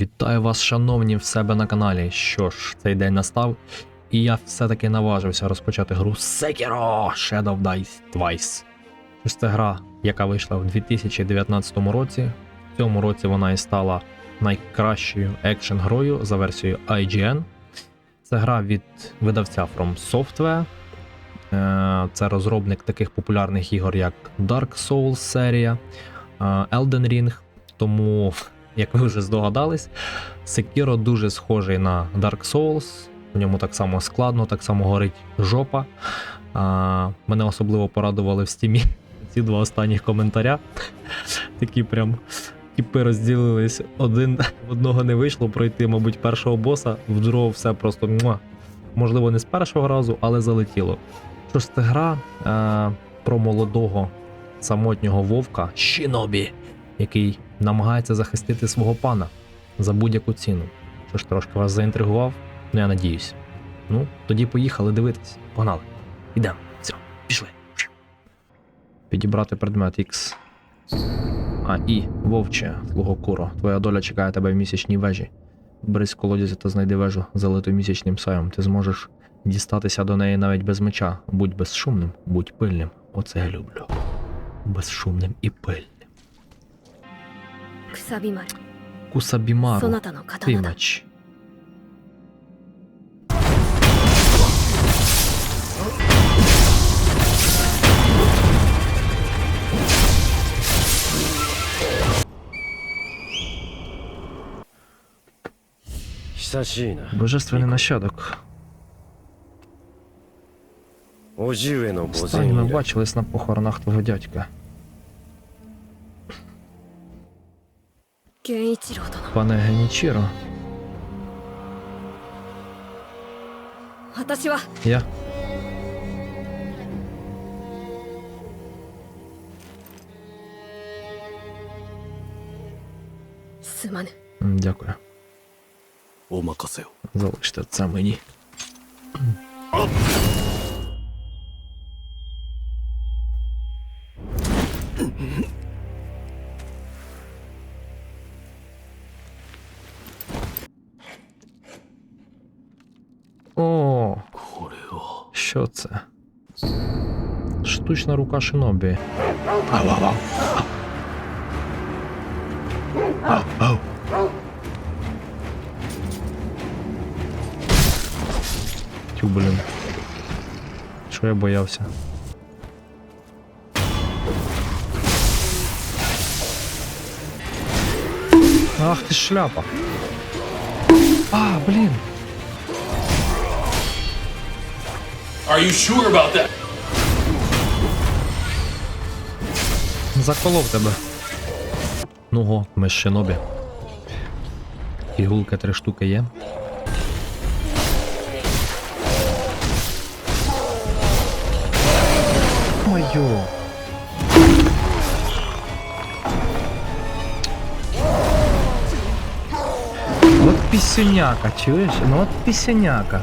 Вітаю вас, шановні, в себе на каналі. Що ж, цей день настав, і я все-таки наважився розпочати гру Sekiro Shadow Dice Twice. Це гра, яка вийшла в 2019 році. В цьому році вона і стала найкращою екшен грою за версією IGN. Це гра від видавця From Software. Е, Це розробник таких популярних ігор, як Dark Souls серія, е, Elden Ring. Тому як ви вже здогадались, Sekiro дуже схожий на Dark Souls. В ньому так само складно, так само горить жопа. А, мене особливо порадували в стімі ці два останніх коментаря. Такі прям типи розділились. Один одного не вийшло пройти, мабуть, першого боса, в другого все просто муа. можливо, не з першого разу, але залетіло. Що гра е, про молодого самотнього вовка Шинобі, який намагається захистити свого пана за будь-яку ціну. Що ж трошки вас заінтригував? Ну я надіюсь. Ну, тоді поїхали дивитись. Погнали. Ідемо. Все, пішли. Підібрати предмет X. А, і, вовче, слуго куро, твоя доля чекає тебе в місячній вежі. Бери з колодязя та знайди вежу, залиту місячним саєм. Ти зможеш дістатися до неї навіть без меча. Будь безшумним, будь пильним. Оце я люблю. Безшумним і пильним. Кусабімару. Тимач. божественный нащадок. Останнє ми бачились на похоронах твого дядька. Пане Генічіро. Я. Дякую. Залиште це мені. О, що це? Штучна рука шинобі. Ау, ау, ау. Ау, ау. Тю, блін. Що я боявся? Ах ти шляпа. А, блін. Are you sure about that? Заколов тебе. Ну го, ми з шинобі. Ігулки три штуки є. Ой-ё. От пісюняка, чуєш? Ну от пісюняка.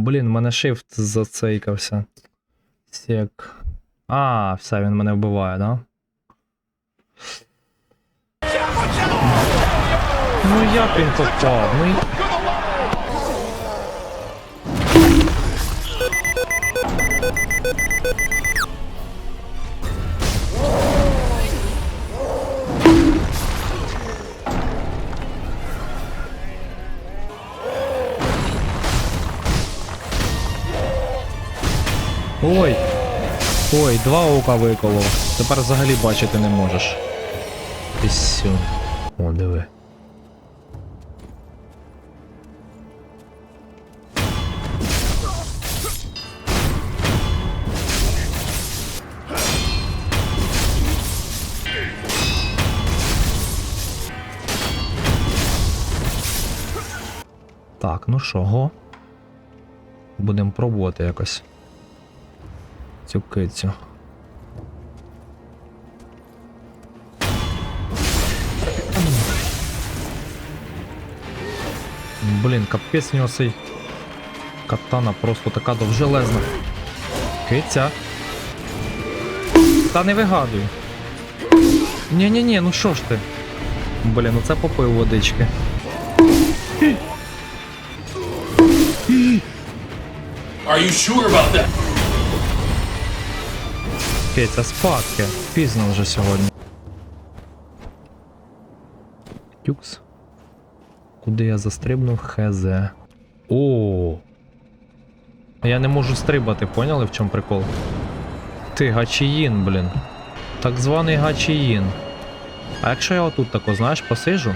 Блін, в мене shift зацейкався. Сек. А, все, він мене вбиває, да? Ну як він попав? Ну Ой! Ой, два ока виколов. Тепер взагалі бачити не можеш. Пісюн. О, диви. Так, ну що, го? Будемо пробувати якось цю кицю. Блін, капець нього цей катана просто така довжелезна. Киця. Та не вигадуй. Ні-ні-ні, ну що ж ти? Блін, ну це попив водички. Are you sure about that? Це спадки. Пізно вже сьогодні. Тюкс. Куди я застрибнув? ХЗ. О. Я не можу стрибати, поняли в чому прикол? Ти гачіїн, блін. Так званий гачіїн. А якщо я отут тако, знаєш, посижу?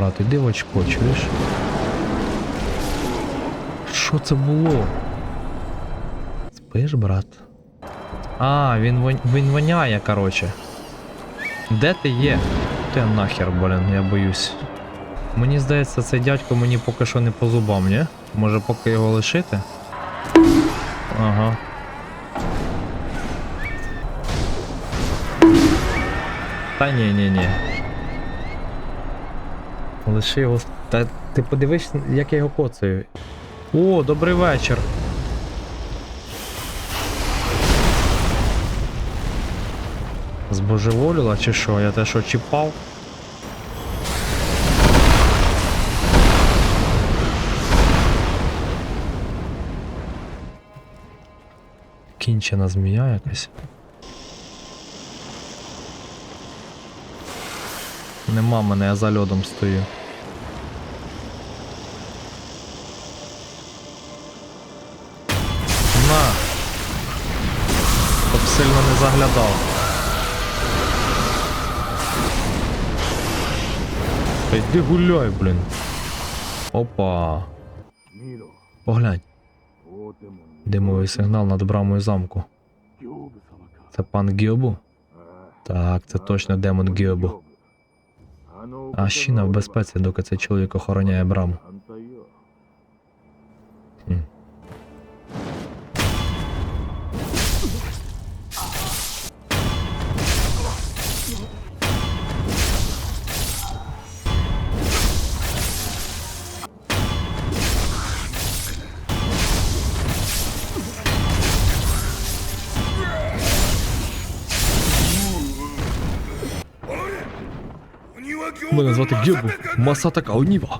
Брат, іди в очко, чуєш? Що це було? Спиш, брат? А, він, він воняє, короче. Де ти є? Ти нахер, блін, я боюсь. Мені здається, цей дядько мені поки що не по зубам, ні? Може поки його лишити? Ага. Та ні, ні, ні. Лиши його. Та ти подивись, як я його коцаю. О, добрий вечір. Збожеволіла чи що? Я те що чіпав? Кінчена змія якась. Нема мене, я за льодом стою. Заглядав. Та йди гуляй, блін. Опа. Поглянь. Димовий сигнал над брамою замку. Це пан Гіобу? Так, це точно демон Гіобу. А щіна в безпеці, доки цей чоловік охороняє браму. Мене звати Гіобу Масатака Оніва.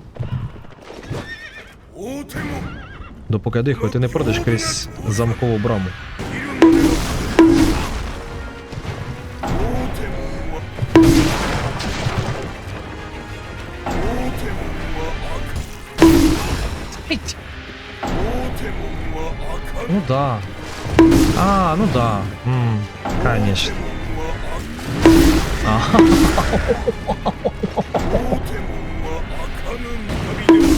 Допоки дихаю, ти не пройдеш крізь замкову браму. Ну да. А, ну да. М, конечно. Ага.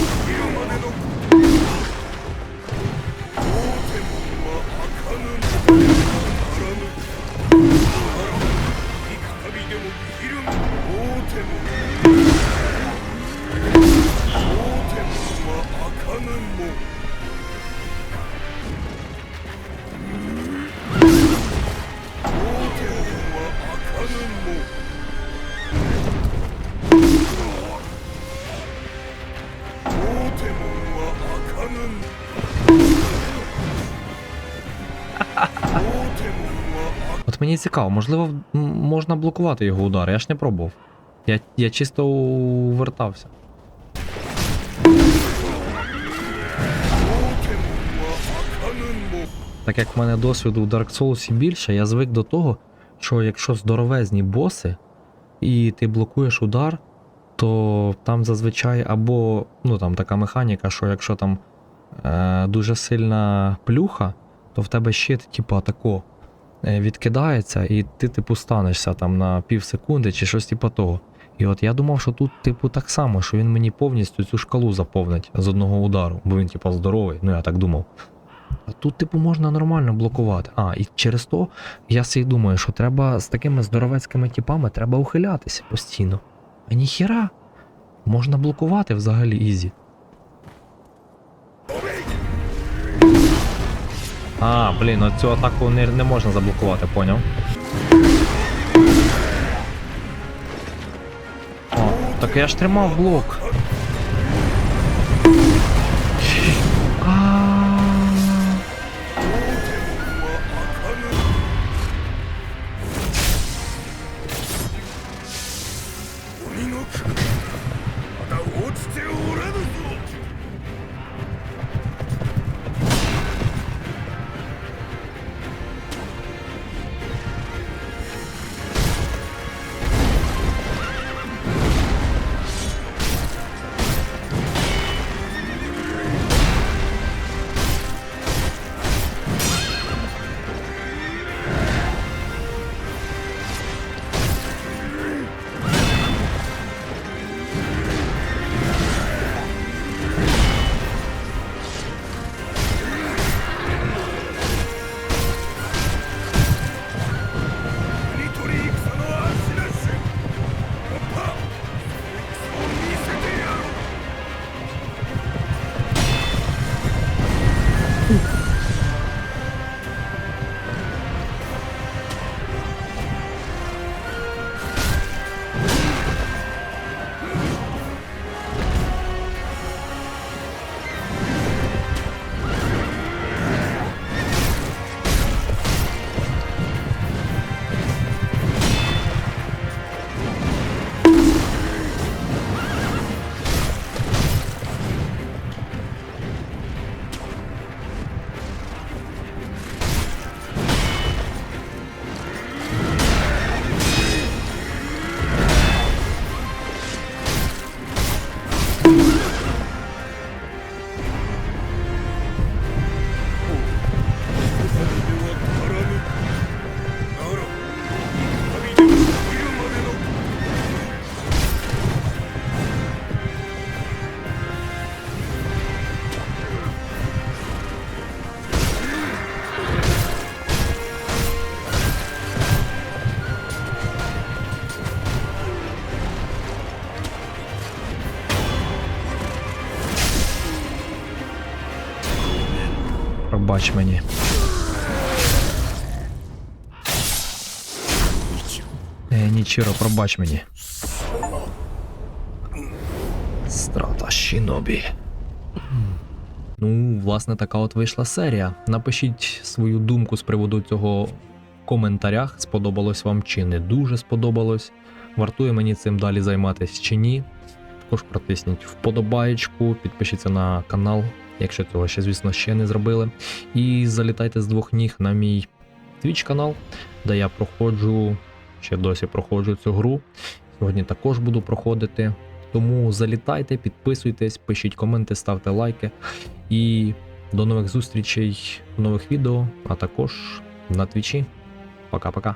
От мені цікаво, можливо, можна блокувати його удар, я ж не пробував. Я, я чисто увертався. Так як в мене досвіду в Dark Souls більше, я звик до того, що якщо здоровезні боси, і ти блокуєш удар, то там зазвичай або ну там така механіка, що якщо там е, дуже сильна плюха, то в тебе щит, типу, тако е, відкидається, і ти, типу, станешся там на пів секунди чи щось типу того. І от я думав, що тут, типу, так само, що він мені повністю цю шкалу заповнить з одного удару, бо він, типу, здоровий, ну я так думав. Тут, типу, можна нормально блокувати. А, і через то я собі думаю, що треба з такими здоровецькими типами треба ухилятися постійно. А ніхіра, можна блокувати взагалі ізі. А, блін, от цю атаку не, не можна заблокувати, поняв? О, так я ж тримав блок. Пробач мені. Е, Нічиро, пробач мені. Страта Шінобі. Ну, власне, така от вийшла серія. Напишіть свою думку з приводу цього в коментарях. Сподобалось вам чи не дуже сподобалось. Вартує мені цим далі займатися чи ні. Також протисніть вподобаєчку, підпишіться на канал, якщо цього ще, звісно, ще не зробили. І залітайте з двох ніг на мій Twitch канал, де я проходжу, ще досі проходжу цю гру. Сьогодні також буду проходити. Тому залітайте, підписуйтесь, пишіть коменти, ставте лайки. І до нових зустрічей в нових відео, а також на твічі. Пока-пока.